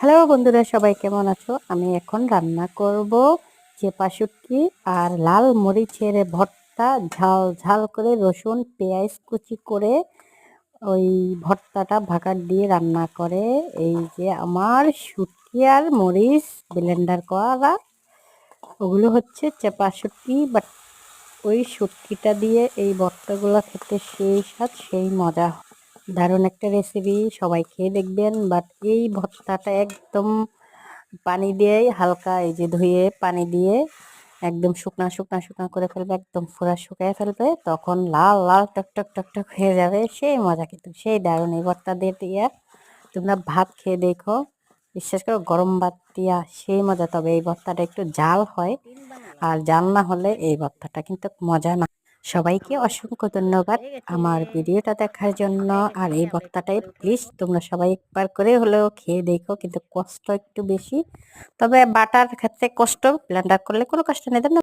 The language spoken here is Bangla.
হ্যালো বন্ধুরা, সবাই কেমন আছো? আমি এখন রান্না করব চেপা শুটকি আর লাল মরিচের ভর্তা। ঝাল ঝাল করে রসুন, পেঁয়াজ কুচি করে ওই ভর্তাটা ভাকার দিয়ে রান্না করে। এই যে আমার শুটকি আর মরিচ ব্লেন্ডার করা। ওগুলো হচ্ছে চেপা শুটকি, বাট ওই শুটকিটা দিয়ে এই ভর্তাগুলো খেতে সেই স্বাদ, সেই মজা। দারুণ একটা রেসিপি সবাই খেয়ে দেখবেন। বাট এই ভর্তাটা একদম পানি দিয়েই হালকা এই যে ধুয়ে পানি দিয়ে একদম শুকনা শুকনা শুকনা করে ফেলবে, একদম ফুরা শুকায় ফেলবে, তখন লাল লাল টক টক টক টক হয়ে যাবে, সেই মজা কিন্তু, সেই দারুণ এই ভর্তা দিয়ে দিয়ে তোমরা ভাত খেয়ে দেখো বিশেষ করে গরম ভাত দিয়া সেই মজা, তবে এই ভর্তাটা একটু জাল হয়, আর জাল না হলে এই ভর্তাটা কিন্তু মজা না। সবাইকে অসংখ্য ধন্যবাদ আমার ভিডিওটা দেখার জন্য। আর এই বক্তাটাই প্লিজ তোমরা সবাই একবার করে হলেও খেয়ে দেখো কিন্তু কষ্ট একটু বেশি। তবে বাটার ক্ষেত্রে কষ্ট ব্লেন্ডার করলে কোনো কষ্ট নেই